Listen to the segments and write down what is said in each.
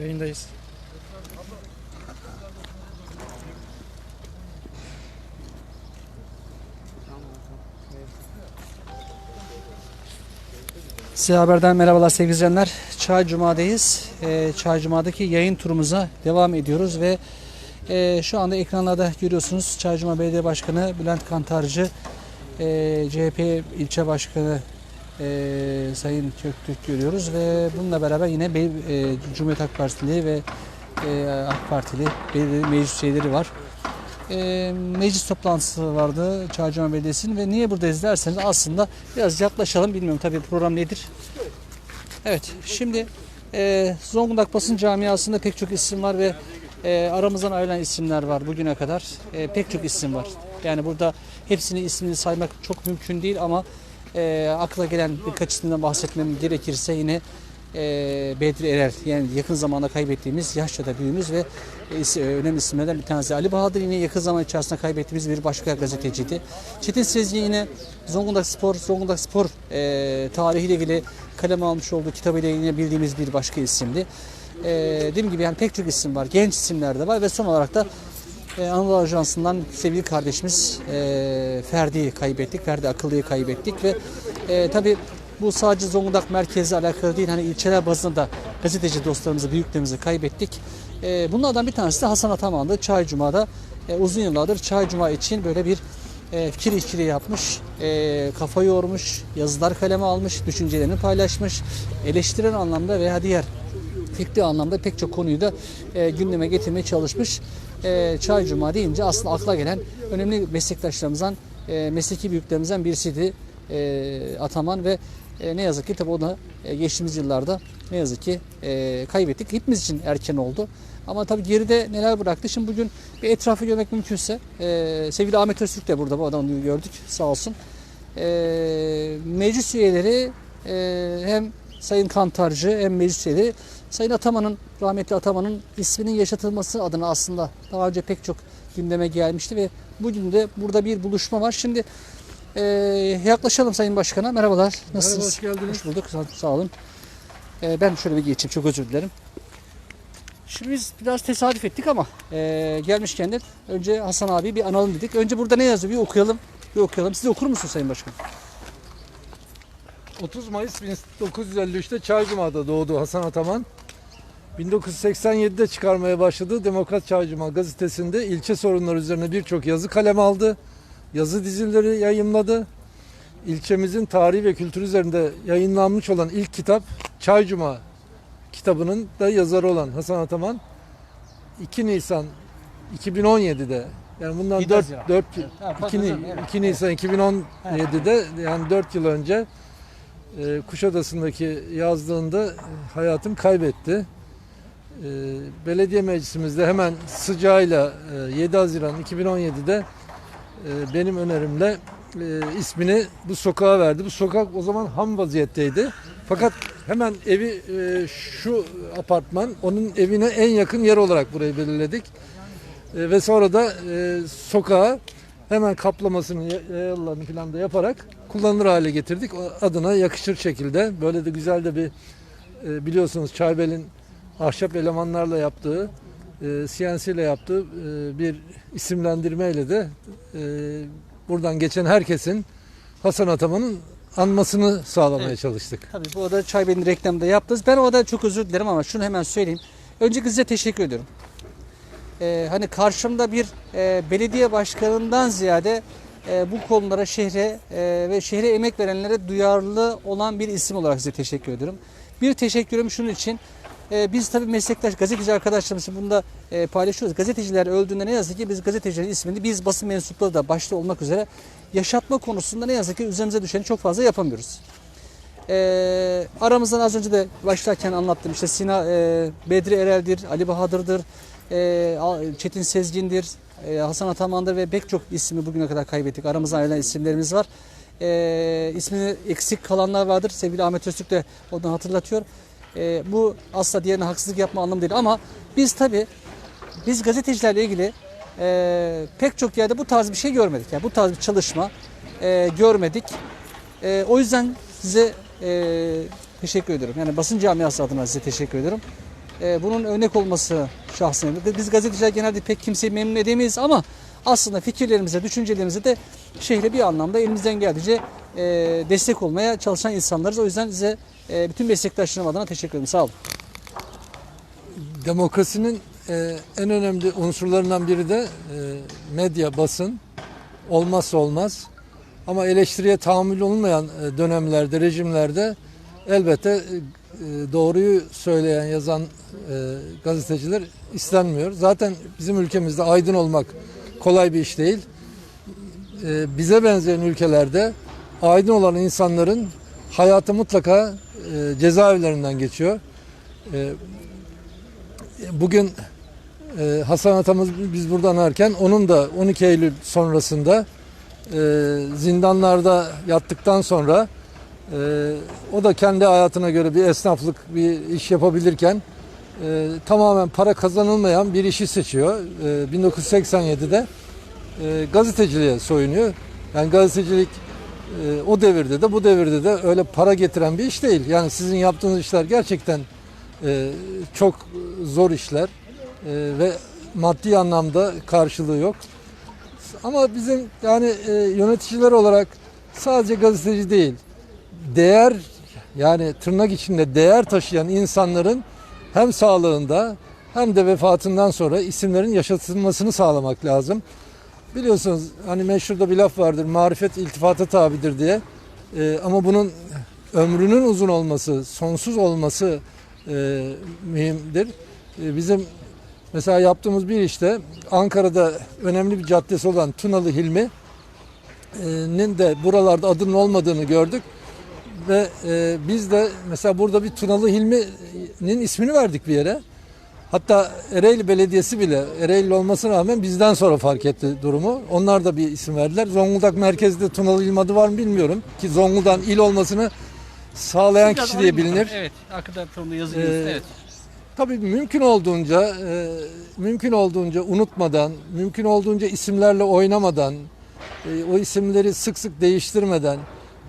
Yayındayız. Size haberden merhabalar sevgili izleyenler. Çay Cuma'dayız. Ee, Çay Cuma'daki yayın turumuza devam ediyoruz ve e, şu anda ekranlarda görüyorsunuz Çay Cuma Belediye Başkanı Bülent Kantarcı, e, CHP ilçe başkanı e, Sayın Köktürk görüyoruz ve bununla beraber yine Bey, e, Cumhuriyet Halk Partili ve e, AK Partili belediye meclis üyeleri var. E, meclis toplantısı vardı Çaycuma Belediyesi'nin ve niye buradayız derseniz aslında biraz yaklaşalım bilmiyorum tabii program nedir. Evet şimdi e, Zonguldak basın camiasında pek çok isim var ve e, aramızdan ayrılan isimler var bugüne kadar. E, pek çok isim var. Yani burada hepsini ismini saymak çok mümkün değil ama e, akla gelen birkaç isimden bahsetmem gerekirse yine e, Bedri Erel yani yakın zamanda kaybettiğimiz yaşça da büyüğümüz ve e, e, önemli isimlerden bir tanesi. Ali Bahadır yine yakın zaman içerisinde kaybettiğimiz bir başka gazeteciydi. Çetin Sezgin yine Zonguldak Spor, Zonguldak Spor e, tarihiyle ilgili kaleme almış olduğu kitabıyla yine bildiğimiz bir başka isimdi. E, dediğim gibi yani pek çok isim var. Genç isimler de var ve son olarak da e, Anadolu Ajansı'ndan sevgili kardeşimiz e, Ferdi'yi kaybettik. Ferdi Akıllı'yı kaybettik ve e, tabii bu sadece Zonguldak merkezi alakalı değil. Hani ilçeler bazında da gazeteci dostlarımızı, büyüklerimizi kaybettik. E, bunlardan bir tanesi de Hasan Ataman'dı. Çay Cuma'da e, uzun yıllardır Çay Cuma için böyle bir e, fikir işçiliği yapmış, e, kafa yormuş, yazılar kaleme almış, düşüncelerini paylaşmış, eleştiren anlamda veya diğer fikri anlamda pek çok konuyu da e, gündeme getirmeye çalışmış. E, Çay Cuma deyince aslında akla gelen önemli meslektaşlarımızdan, e, mesleki büyüklerimizden birisiydi e, Ataman ve e, ne yazık ki tabii o da e, geçtiğimiz yıllarda ne yazık ki e, kaybettik. Hepimiz için erken oldu. Ama tabii geride neler bıraktı. Şimdi bugün bir etrafı görmek mümkünse e, sevgili Ahmet Öztürk de burada bu adamı gördük sağ olsun. E, meclis üyeleri e, hem Sayın Kantarcı hem meclis üyeleri Sayın Ataman'ın, rahmetli Ataman'ın isminin yaşatılması adına aslında daha önce pek çok gündeme gelmişti ve bugün de burada bir buluşma var. Şimdi e, yaklaşalım Sayın Başkan'a. Merhabalar. Nasılsınız? hoş geldiniz. Hoş bulduk. Sağ, sağ olun. E, ben şöyle bir geçeyim. Çok özür dilerim. Şimdi biz biraz tesadüf ettik ama e, gelmişken de önce Hasan abi bir analım dedik. Önce burada ne yazıyor bir okuyalım. Bir okuyalım. Siz okur musunuz Sayın Başkan? 30 Mayıs 1953'te Çaycuma'da doğdu Hasan Ataman. 1987'de çıkarmaya başladığı Demokrat Çaycuma gazetesinde ilçe sorunları üzerine birçok yazı kaleme aldı. Yazı dizileri yayımladı. İlçemizin tarihi ve kültürü üzerinde yayınlanmış olan ilk kitap Çaycuma kitabının da yazarı olan Hasan Ataman 2 Nisan 2017'de yani bundan Bir 4, Haziran. 4 Ha, 2, pardon, evet. 2 Nisan 2017'de yani 4 yıl önce e, Kuşadası'ndaki yazlığında e, hayatını kaybetti. E, belediye meclisimizde hemen sıcağıyla e, 7 Haziran 2017'de e, benim önerimle e, ismini bu sokağa verdi. Bu sokak o zaman ham vaziyetteydi. Fakat hemen evi e, şu apartman onun evine en yakın yer olarak burayı belirledik. E, ve sonra da e, sokağa hemen kaplamasını, yayalarını falan da yaparak kullanılır hale getirdik. Adına yakışır şekilde böyle de güzel de bir e, biliyorsunuz Çaybel'in ahşap elemanlarla yaptığı, e, CNC ile yaptığı e, bir isimlendirmeyle de e, buradan geçen herkesin Hasan Ataman'ın anmasını sağlamaya Evet. çalıştık. Tabii bu arada Çay Bey'in reklamda yaptınız. Ben o arada çok özür dilerim ama şunu hemen söyleyeyim. Öncelikle size teşekkür ediyorum. Ee, hani karşımda bir e, belediye başkanından ziyade e, bu konulara şehre e, ve şehre emek verenlere duyarlı olan bir isim olarak size teşekkür ediyorum. Bir teşekkürüm şunun için. E, biz tabii meslektaş gazeteci arkadaşlarımız için bunu da e, paylaşıyoruz. Gazeteciler öldüğünde ne yazık ki biz gazetecilerin ismini biz basın mensupları da başta olmak üzere yaşatma konusunda ne yazık ki üzerimize düşeni çok fazla yapamıyoruz. Ee, aramızdan az önce de başlarken anlattım işte Sina e, Bedri Erel'dir, Ali Bahadır'dır, e, Çetin Sezgin'dir, e, Hasan Ataman'dır ve pek çok ismi bugüne kadar kaybettik. Aramızdan ayrılan isimlerimiz var. E, ismini eksik kalanlar vardır. Sevgili Ahmet Öztürk de onu hatırlatıyor. E, bu asla diğerine haksızlık yapma anlamı değil ama biz tabi biz gazetecilerle ilgili e, pek çok yerde bu tarz bir şey görmedik. Yani bu tarz bir çalışma e, görmedik. E, o yüzden size e, teşekkür ediyorum. Yani basın camiası adına size teşekkür ediyorum. e, bunun örnek olması şahsen. Biz gazeteciler genelde pek kimseyi memnun edemeyiz ama aslında fikirlerimize, düşüncelerimize de şehre bir anlamda elimizden geldiğince e, destek olmaya çalışan insanlarız. O yüzden size e, bütün meslektaşlarım adına teşekkür ederim. Sağ olun. Demokrasinin e, en önemli unsurlarından biri de e, medya, basın olmazsa olmaz. Ama eleştiriye tahammül olmayan e, dönemlerde, rejimlerde elbette e, doğruyu söyleyen, yazan e, gazeteciler istenmiyor. Zaten bizim ülkemizde aydın olmak kolay bir iş değil. E, bize benzeyen ülkelerde aydın olan insanların hayatı mutlaka e, cezaevlerinden geçiyor. E, bugün e, Hasan atamız biz buradan ararken onun da 12 Eylül sonrasında e, zindanlarda yattıktan sonra e, o da kendi hayatına göre bir esnaflık bir iş yapabilirken e, tamamen para kazanılmayan bir işi seçiyor. E, 1987'de e, gazeteciliğe soyunuyor. Yani gazetecilik e, o devirde de bu devirde de öyle para getiren bir iş değil. Yani sizin yaptığınız işler gerçekten e, çok zor işler e, ve maddi anlamda karşılığı yok. Ama bizim yani e, yöneticiler olarak sadece gazeteci değil, değer yani tırnak içinde değer taşıyan insanların hem sağlığında hem de vefatından sonra isimlerin yaşatılmasını sağlamak lazım. Biliyorsunuz hani meşhurda bir laf vardır marifet iltifata tabidir diye. E, ama bunun ömrünün uzun olması, sonsuz olması e, mühimdir. E, bizim mesela yaptığımız bir işte Ankara'da önemli bir caddesi olan Tunalı Hilmi'nin de buralarda adının olmadığını gördük. Ve e, biz de mesela burada bir Tunalı Hilmi'nin ismini verdik bir yere. Hatta Ereğli Belediyesi bile Ereğli olmasına rağmen bizden sonra fark etti durumu. Onlar da bir isim verdiler. Zonguldak merkezde Tunalı Hilmi adı var mı bilmiyorum. Ki Zonguldak'ın il olmasını sağlayan kişi diye bilinir. Evet, arkadan sonunda yazıyor. Ee, evet. Tabii mümkün olduğunca e, mümkün olduğunca unutmadan, mümkün olduğunca isimlerle oynamadan, e, o isimleri sık sık değiştirmeden,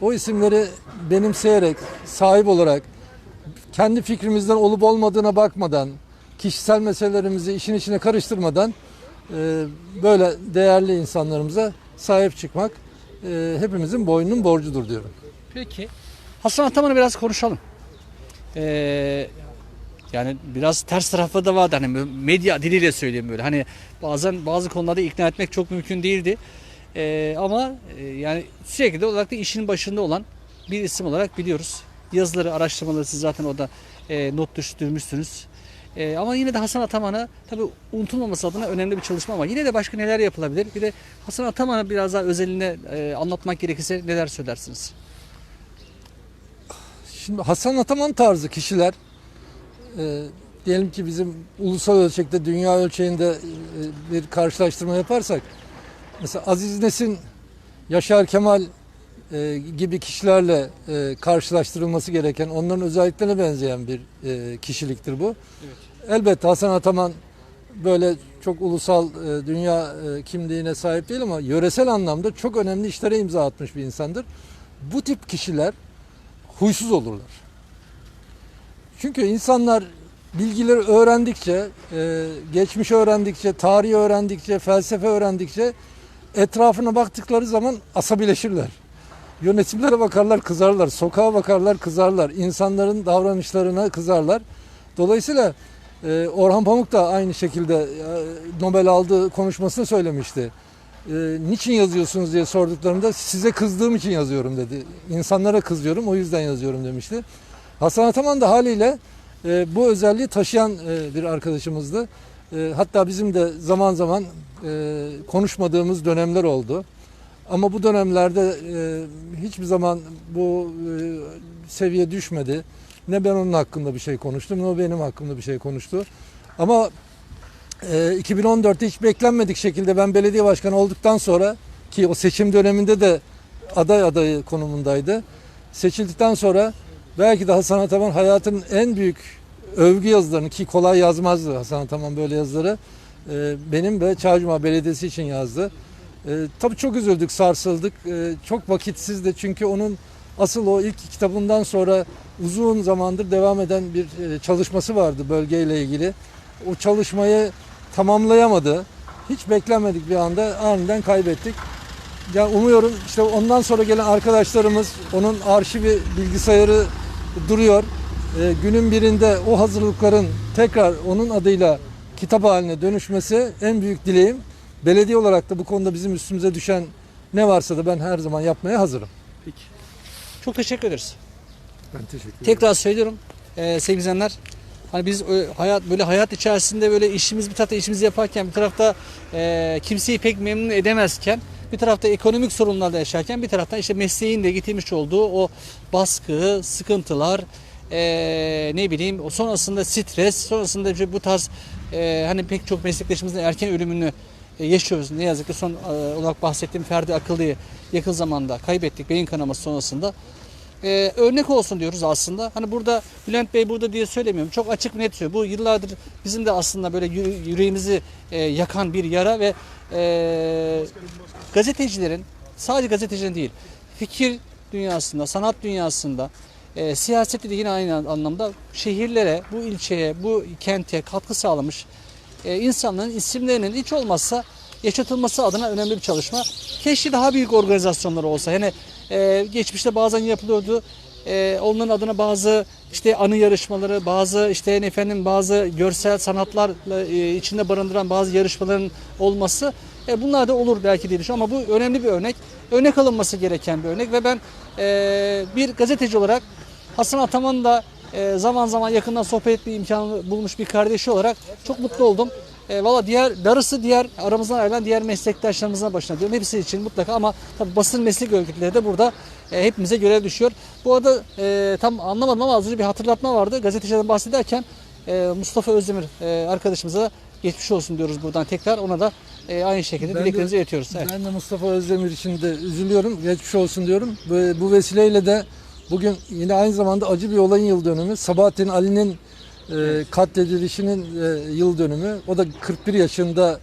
o isimleri benimseyerek, sahip olarak, kendi fikrimizden olup olmadığına bakmadan, kişisel meselelerimizi işin içine karıştırmadan e, böyle değerli insanlarımıza sahip çıkmak e, hepimizin boynunun borcudur diyorum. Peki. Hasan Ataman'ı biraz konuşalım. Ee, yani biraz ters tarafı da vardı. Hani medya diliyle söyleyeyim böyle. Hani bazen bazı konularda ikna etmek çok mümkün değildi. Ee, ama e, yani sürekli olarak da işin başında olan bir isim olarak biliyoruz. Yazıları, araştırmaları siz zaten orada e, not düşürmüşsünüz. E, ama yine de Hasan Ataman'a tabii unutulmaması adına önemli bir çalışma var. Yine de başka neler yapılabilir? Bir de Hasan Ataman'a biraz daha özeline e, anlatmak gerekirse neler söylersiniz? Şimdi Hasan Ataman tarzı kişiler e, diyelim ki bizim ulusal ölçekte dünya ölçeğinde e, bir karşılaştırma yaparsak mesela Aziz Nesin, Yaşar Kemal e, gibi kişilerle e, karşılaştırılması gereken onların özelliklerine benzeyen bir e, kişiliktir bu. Evet. Elbette Hasan Ataman böyle çok ulusal e, dünya e, kimliğine sahip değil ama yöresel anlamda çok önemli işlere imza atmış bir insandır. Bu tip kişiler huysuz olurlar. Çünkü insanlar bilgileri öğrendikçe, e, geçmiş öğrendikçe, tarihi öğrendikçe, felsefe öğrendikçe etrafına baktıkları zaman asabileşirler. Yönetimlere bakarlar, kızarlar. Sokağa bakarlar, kızarlar. İnsanların davranışlarına kızarlar. Dolayısıyla e, Orhan Pamuk da aynı şekilde e, Nobel aldığı konuşmasını söylemişti. E, niçin yazıyorsunuz diye sorduklarında size kızdığım için yazıyorum dedi. İnsanlara kızıyorum o yüzden yazıyorum demişti. Hasan Ataman da haliyle e, bu özelliği taşıyan e, bir arkadaşımızdı. E, hatta bizim de zaman zaman e, konuşmadığımız dönemler oldu. Ama bu dönemlerde e, hiçbir zaman bu e, seviye düşmedi. Ne ben onun hakkında bir şey konuştum, ne o benim hakkımda bir şey konuştu. Ama e, 2014'te hiç beklenmedik şekilde ben belediye başkanı olduktan sonra ki o seçim döneminde de aday adayı konumundaydı. Seçildikten sonra belki de Hasan Ataman hayatın en büyük övgü yazılarını ki kolay yazmazdı Hasan Ataman böyle yazıları e, benim ve Çağcuma Belediyesi için yazdı. E, tabii çok üzüldük, sarsıldık. E, çok vakitsizdi çünkü onun Asıl o ilk kitabından sonra uzun zamandır devam eden bir e, çalışması vardı bölgeyle ilgili. O çalışmayı tamamlayamadı. Hiç beklenmedik bir anda aniden kaybettik. Ya umuyorum işte ondan sonra gelen arkadaşlarımız onun arşivi bilgisayarı duruyor. Ee, günün birinde o hazırlıkların tekrar onun adıyla kitap haline dönüşmesi en büyük dileğim. Belediye olarak da bu konuda bizim üstümüze düşen ne varsa da ben her zaman yapmaya hazırım. Peki. Çok teşekkür ederiz. Ben teşekkür ederim. Tekrar söylüyorum e, sevgili izleyenler. Hani biz e, hayat böyle hayat içerisinde böyle işimiz bir tarafta işimizi yaparken bir tarafta e, kimseyi pek memnun edemezken bir tarafta ekonomik sorunlarda yaşarken bir taraftan işte mesleğin de getirmiş olduğu o baskı, sıkıntılar, e, ne bileyim o sonrasında stres, sonrasında işte bu tarz e, hani pek çok meslektaşımızın erken ölümünü yaşıyoruz. Ne yazık ki son e, olarak bahsettiğim Ferdi Akıllı'yı yakın zamanda kaybettik beyin kanaması sonrasında. Ee, örnek olsun diyoruz aslında. Hani burada Bülent Bey burada diye söylemiyorum. Çok açık net söylüyor. Bu yıllardır bizim de aslında böyle yü- yüreğimizi e, yakan bir yara ve e, gazetecilerin sadece gazetecilerin değil fikir dünyasında, sanat dünyasında e, siyasette de yine aynı anlamda şehirlere, bu ilçeye, bu kente katkı sağlamış e, insanların isimlerinin hiç olmazsa yaşatılması adına önemli bir çalışma. Keşke daha büyük organizasyonlar olsa. Yani e, geçmişte bazen yapılıyordu. E, onların adına bazı işte anı yarışmaları, bazı işte efendim bazı görsel sanatlar e, içinde barındıran bazı yarışmaların olması e, bunlar da olur belki diye düşünüyorum ama bu önemli bir örnek. Örnek alınması gereken bir örnek ve ben e, bir gazeteci olarak Hasan Ataman'ın da e, zaman zaman yakından sohbet etme imkanı bulmuş bir kardeşi olarak çok mutlu oldum. E, Valla diğer darısı diğer aramızdan ayrılan diğer meslektaşlarımızın başına diyorum. Hepsi için mutlaka ama tabii basın meslek örgütleri de burada e, hepimize görev düşüyor. Bu arada e, tam anlamadım ama az önce bir hatırlatma vardı. Gazetecilerden bahsederken e, Mustafa Özdemir e, arkadaşımıza geçmiş olsun diyoruz buradan tekrar. Ona da e, aynı şekilde Ben dileklerinizi iletiyoruz. Evet. Ben de Mustafa Özdemir için de üzülüyorum. Geçmiş olsun diyorum. Bu vesileyle de bugün yine aynı zamanda acı bir olayın yıl dönümü. Sabahattin Ali'nin e, katledilişinin e, yıl dönümü. O da 41 yaşında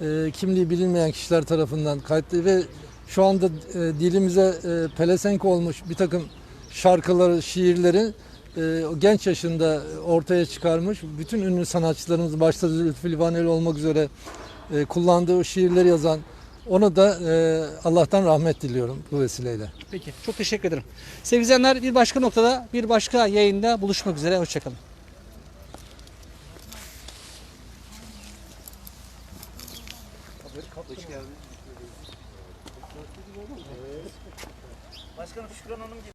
e, kimliği bilinmeyen kişiler tarafından katledildi ve şu anda e, dilimize e, pelesenk olmuş bir takım şarkıları, şiirleri e, genç yaşında ortaya çıkarmış. Bütün ünlü sanatçılarımız başta Zülfü Livaneli olmak üzere e, kullandığı şiirleri yazan onu da e, Allah'tan rahmet diliyorum bu vesileyle. Peki çok teşekkür ederim. Sevgili izleyenler bir başka noktada bir başka yayında buluşmak üzere. Hoşçakalın. Başkanım Şükran Hanım